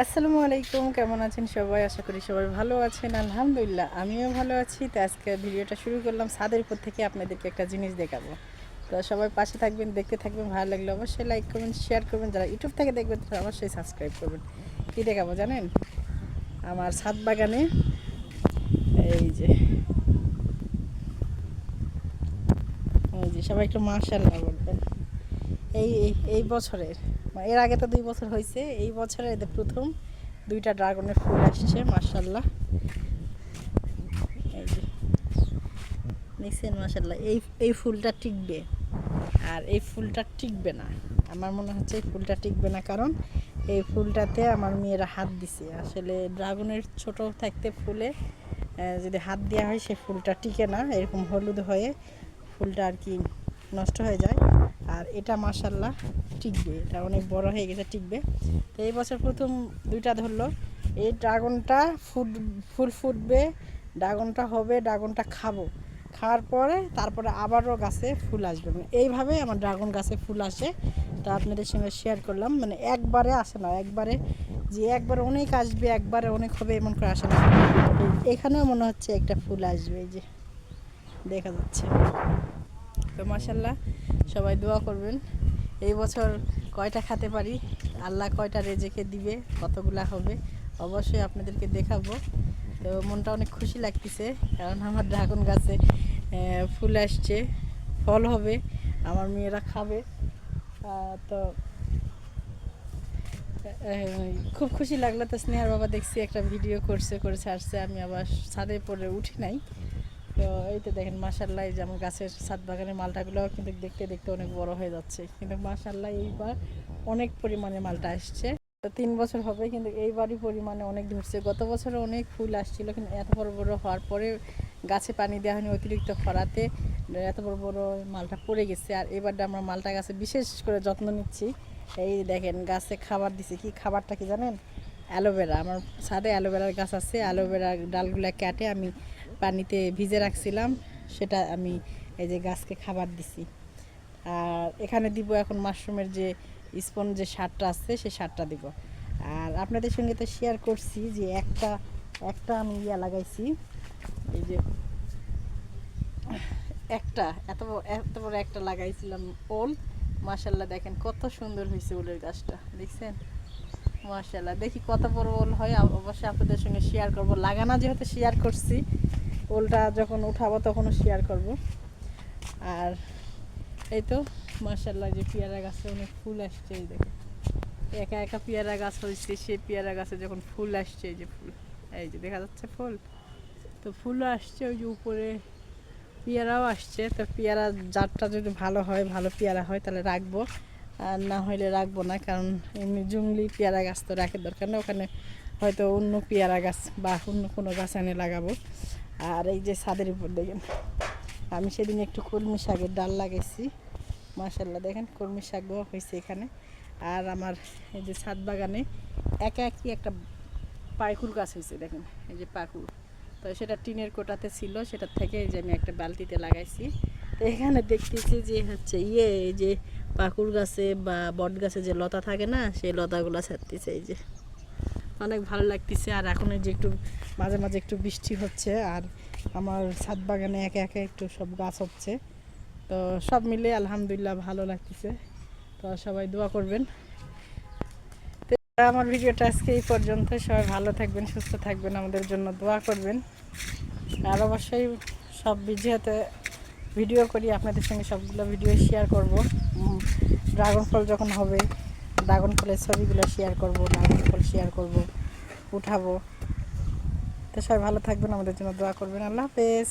আসসালামু আলাইকুম, কেমন আছেন সবাই? আশা করি সবাই ভালো আছেন। আলহামদুলিল্লাহ, আমিও ভালো আছি। তো আজকে ভিডিওটা শুরু করলাম ছাদের উপর থেকে আপনাদেরকে একটা জিনিস দেখাবো। তো সবাই পাশে থাকবেন, দেখতে থাকবেন, ভালো লাগলে অবশ্যই লাইক করবেন শেয়ার করবেন। যারা ইউটিউব থেকে দেখবেন, তারা অবশ্যই সাবস্ক্রাইব করবেন। কী দেখাবো জানেন? আমার ছাদ বাগানে এই যে এই যে সবাই একটু মার্শাল্লাহ বলবেন এই, এই- বছরের এর আগে তো দুই বছর হয়েছে, এই বছরে এদের প্রথম দুইটা ড্রাগনের ফুল আসছে মার্শাল্লাহ দেখছেন মার্শাল্লাহ এই এই ফুলটা টিকবে, আর এই ফুলটা টিকবে না। আমার মনে হচ্ছে এই ফুলটা টিকবে না, কারণ এই ফুলটাতে আমার মেয়েরা হাত দিছে। আসলে ড্রাগনের ছোট থাকতে ফুলে যদি হাত দেওয়া হয় সেই ফুলটা টিকে না, এরকম হলুদ হয়ে ফুলটা আর কি নষ্ট হয়ে যায়। আর এটা মাসাল্লাহ টিকবে, এটা অনেক বড় হয়ে গেছে, টিকবে। তো এই বছর প্রথম দুইটা ধরলো। এই ড্রাগনটা ফুট, ফুল ফুটবে, ড্রাগনটা হবে, ড্রাগনটা খাব। খাওয়ার পরে তারপরে আবারও গাছে ফুল আসবে। মানে এইভাবে আমার ড্রাগন গাছে ফুল আসে। তা আপনাদের সঙ্গে শেয়ার করলাম। মানে একবারে আসে না, একবারে যে একবারে অনেক আসবে, একবারে অনেক হবে এমন করে আসে না। এখানেও মনে হচ্ছে একটা ফুল আসবে, এই যে দেখা যাচ্ছে। তো মাসাল্লাহ সবাই দোয়া করবেন। এই বছর কয়টা খেতে পারি? আল্লাহ কয়টা রেজেকে দিবে? কতগুলা হবে? অবশ্যই আপনাদেরকে দেখাবো। তো মনটা অনেক খুশি লাগতেছে, কারণ আমার ড্রাগন গাছে ফুল আসছে, ফল হবে, আমার মেয়েরা খাবে। তো খুব খুশি লাগল তো স্নেহার বাবা দেখছি একটা ভিডিও করছে, করে ছাড়ছে, আমি আবার ছাদে পরে উঠি নাই। তো এই তো দেখেন মাসাল্লাহ এই যে আমার গাছের ছাদ বাগানের মালটাগুলো কিন্তু দেখতে দেখতে অনেক বড় হয়ে যাচ্ছে। কিন্তু মাসাল্লাহ এইবার অনেক পরিমাণে মালটা আসছে। তো তিন বছর হবে, কিন্তু এইবারই পরিমাণে অনেক ধরছে। গত বছরে অনেক ফুল আসছিল, কিন্তু এত বড় বড় হওয়ার পরে গাছে পানি দেওয়া হয়নি অতিরিক্ত খরাতে। এত বড় বড় মালটা পড়ে গেছে। আর এবারটা আমরা মালটা গাছে বিশেষ করে যত্ন নিচ্ছি। এই দেখেন, গাছে খাবার দিছি। কি খাবারটা কি জানেন? অ্যালোভেরা। আমার ছাদে অ্যালোভেরার গাছ আছে। অ্যালোভেরার ডালগুলো কেটে। আমি পানিতে ভিজে রাখছিলাম, সেটা আমি এই যে গাছকে খাবার দিছি। আর এখানে দিব এখন মাশরুমের যে স্পন যে সারটা আছে সেই সারটা দিব। আর আপনাদের সঙ্গে তো শেয়ার করছি যে একটা একটা আমি ইয়া লাগাইছি, এই যে একটা, এত এত বড় একটা লাগাইছিলাম ওল। মাশাল্লাহ দেখেন কত সুন্দর হয়েছে ওলের গাছটা, দেখছেন? মাশাল্লাহ দেখি কত বড় ওল হয়, অবশ্যই আপনাদের সঙ্গে শেয়ার করব। লাগানা যেহেতু শেয়ার করছি ওলটা যখন উঠাবো তখনও শেয়ার করব। আর এই তো মাশাল্লাহ যে পেয়ারা গাছে অনেক ফুল আসছে এই দেখে একা একা পেয়ারা গাছ হয়েছে, সেই পেয়ারা গাছে যখন ফুল আসছে, এই যে ফুল, এই যে দেখা যাচ্ছে ফুল। তো ফুলও আসছে, ওই যে উপরে পেয়ারাও আসছে। তো পেয়ারা জাতটা যদি ভালো হয়, ভালো পেয়ারা হয়, তাহলে রাখব। আর না হলে রাখব না, কারণ এমনি জঙ্গলি পেয়ারা গাছ তো রাখার দরকার না। ওখানে হয়তো অন্য পেয়ারা গাছ বা অন্য কোনো গাছ এনে লাগাবো। আর এই যে ছাদের উপর দেখেন, আমি সেদিন একটু কলমি শাকের ডাল লাগাইছি। মাসাল্লাহ দেখেন কলমি শাকও হয়েছে এখানে। আর আমার এই যে ছাদ বাগানে একা একই একটা পাইকুর গাছ হয়েছে, দেখেন, এই যে পাকুর তো সেটা টিনের কোটাতে ছিল, সেটা থেকে যে আমি একটা বালতিতে লাগাইছি। তো এখানে দেখতেছি যে হচ্ছে ইয়ে এই যে পাকুর গাছে বা বট গাছে যে লতা থাকে না, সেই লতাগুলো ছাড়তেছে, এই যে। অনেক ভালো লাগতেছে। আর এখন যে একটু মাঝে মাঝে একটু বৃষ্টি হচ্ছে, আর আমার ছাদ বাগানে একে একে একটু সব গাছ হচ্ছে। তো সব মিলে আলহামদুলিল্লাহ ভালো লাগতেছে। তো সবাই দোয়া করবেন। তো আমার ভিডিওটা আজকে এই পর্যন্ত। সবাই ভালো থাকবেন, সুস্থ থাকবেন, আমাদের জন্য দোয়া করবেন। আর অবশ্যই সব ভিডিওতে ভিডিও করি, আপনাদের সঙ্গে সবগুলো ভিডিও শেয়ার করব। ড্রাগন ফল যখন হবে ড্রাগন ফলের ছবিগুলো শেয়ার করব ড্রাগন ফল শেয়ার করব, উঠাবো। তো সবাই ভালো থাকবেন, আমাদের জন্য দোয়া করবেন। আল্লাহ হাফেজ।